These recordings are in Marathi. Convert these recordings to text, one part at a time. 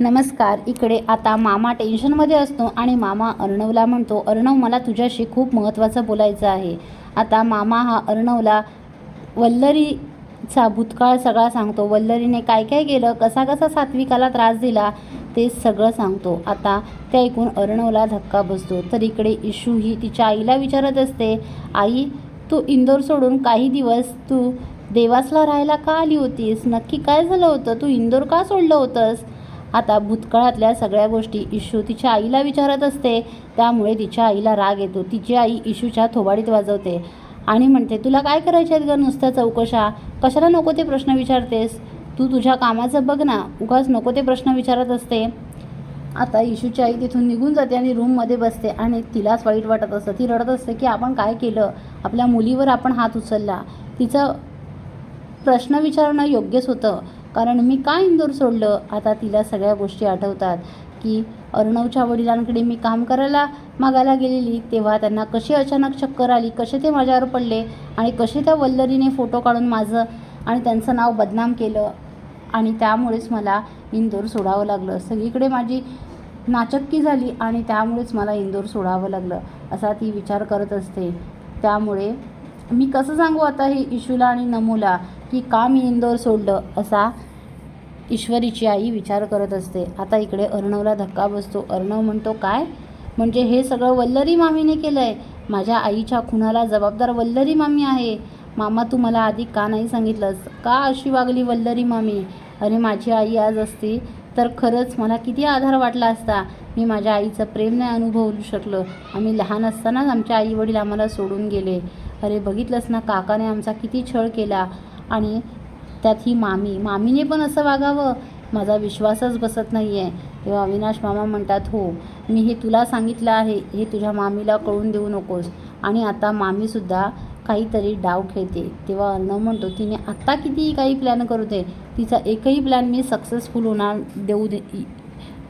नमस्कार इकडे आता मामा टेन्शनमध्ये असतो आणि मामा अर्णवला म्हणतो अर्णव मला तुझ्याशी खूप महत्त्वाचं बोलायचं आहे. आता मामा हा अर्णवला वल्लरीचा भूतकाळ सगळा सांगतो. वल्लरीने काय काय केलं कसा कसा सात्विकाला त्रास दिला ते सगळं सांगतो. आता ते ऐकून अर्णवला धक्का बसतो. तर इकडे इशू ही तिच्या आईला विचारत असते आई तू इंदोर सोडून काही दिवस तू देवासला राहायला का आली होतीस? नक्की काय झालं होतं? तू इंदोर का सोडलं होतंस? आता भूतकाळातल्या सगळ्या गोष्टी इशू तिच्या आईला विचारत असते. त्यामुळे तिच्या आईला राग येतो. तिची आई इशूच्या थोबाडीत वाजवते आणि म्हणते तुला काय करायचे आहेत ग नुसत्या चौकशा? कशाला नको ते प्रश्न विचारतेस? तू तुझ्या कामाचं बघ ना. उगाच नको ते प्रश्न विचारत असते. आता इशूची आई तिथून निघून जाते आणि रूममध्ये बसते आणि तिलाच वाईट वाटत असतं. ती रडत असते की आपण काय केलं? आपल्या मुलीवर आपण हात उचलला. तिचं प्रश्न विचारणं योग्यच होतं. कारण मी का इंदोर सोडलं? आता तिला सगळ्या गोष्टी आठवतात की अर्णवच्या वडिलांकडे मी काम करायला मागायला गेलेली तेव्हा त्यांना कशी अचानक चक्कर आली कसे ते माझ्यावर पडले आणि कसे त्या वल्लरीने फोटो काढून माझं आणि त्यांचं नाव बदनाम केलं. आणि त्यामुळेच मला इंदोर सोडावं लागलं. सगळीकडे माझी नाचक्की झाली आणि त्यामुळेच मला इंदोर सोडावं लागलं असा ती विचार करत असते. त्यामुळे मी कसं सांगू आता हे इशूला आणि नमूला की का मी इंदोर सोडलं असा ईश्वरीची आई विचार करत असते. आता इकडे अर्णवला धक्का बसतो. अर्णव म्हणतो काय? म्हणजे हे सगळं वल्लरी मामीने केलं आहे माझ्या आईच्या खुनाला जबाबदार वल्लरी मामी आहे. मामा तू मला आधी का नाही सांगितलंस? का अशी वागली वल्लरी मामी? अरे माझी आई आज असती तर खरंच मला किती आधार वाटला असता. मी माझ्या आईचं प्रेम नाही अनुभवू शकलो. आम्ही लहान असतानाच आमच्या आई वडील आम्हाला सोडून गेले. अरे बघितलंस ना काकाने आमचा किती छळ केला. आणि त्यात ही मामी. मामीने पण असं वागावं. माझा विश्वासच बसत नाही आहे तेव्हा अविनाश मामा म्हणतात हो मी हे तुला सांगितलं आहे. हे तुझ्या मामीला कळून देऊ नकोस. आणि आता मामीसुद्धा काहीतरी डाव खेळते. तेव्हा अर्णव म्हणतो तिने आत्ता कितीही काही प्लॅन करू दे. तिचा एकही प्लॅन मी सक्सेसफुल होणार देऊ दे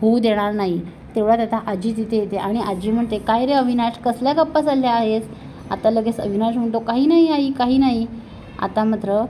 होऊ देणार नाही. तेवढ्यात आता आजी तिथे येते आणि आजी म्हणते काय रे अविनाश कसल्या गप्पा चालल्या आहेस? आता लगेच अविनाश म्हणतो काही नाही आई काही नाही. आता मात्र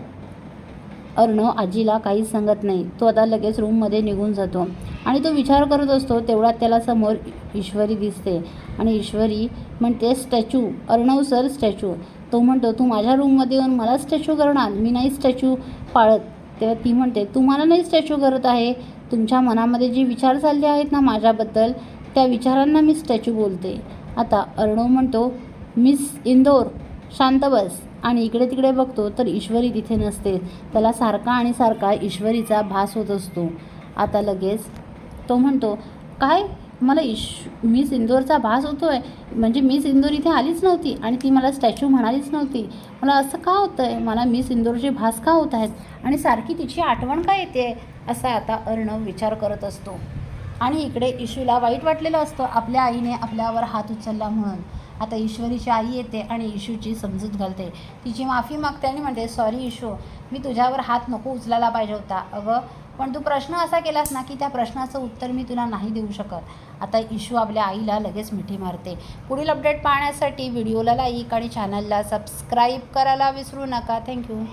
अर्णव आजीला काहीच सांगत नाही. तो आता लगेच रूममध्ये निघून जातो आणि तो विचार करत असतो तेवढ्यात त्याला समोर ईश्वरी दिसते आणि ईश्वरी म्हणते स्टॅच्यू अर्णव सर स्टॅच्यू. तो म्हणतो तू माझ्या रूममध्ये येऊन मला स्टॅच्यू करणार? मी नाही स्टॅच्यू पाळत. तेव्हा ती म्हणते तुम्हाला नाही स्टॅच्यू करत आहे? तुमच्या मनामध्ये जे विचार चालले आहेत ना माझ्याबद्दल त्या विचारांना मी स्टॅच्यू बोलते. आता अर्णव म्हणतो मिस इंदोर शांत बस. आणि इकडे तिकडे बघतो तर ईश्वरी तिथे नसते. त्याला सारखा आणि सारखा ईश्वरीचा भास होत असतो. आता लगेच तो म्हणतो काय? मला ईश मिस इंदोरचा भास होतो आहे म्हणजे मिस इंदोर इथे आलीच नव्हती आणि ती मला स्टॅच्यू म्हणालीच नव्हती. मला असं का होतं आहे मला मिस इंदोरचे भास का होत आहेत? आणि सारखी तिची आठवण का येते? असा आता अर्णव विचार करत असतो. आणि इकडे इशूला वाईट वाटलेलं असतं. आपल्या आईने आपल्यावर हात उचलला म्हणून. आता ईश्वरीची आई येते आणि इशूची समजूत घालते. तिची माफी मागते आणि म्हणते सॉरी इशू मी तुझ्यावर हात नको उचलायला पाहिजे होता. अगं पण तू प्रश्न असा केलास ना की त्या प्रश्नाचं उत्तर मी तुला नाही देऊ शकत. आता इशू आपल्या आईला लगेच मिठी मारते. पुढील अपडेट पाहण्यासाठी व्हिडिओला लाईक आणि चॅनलला सबस्क्राईब करायला विसरू नका. थँक्यू.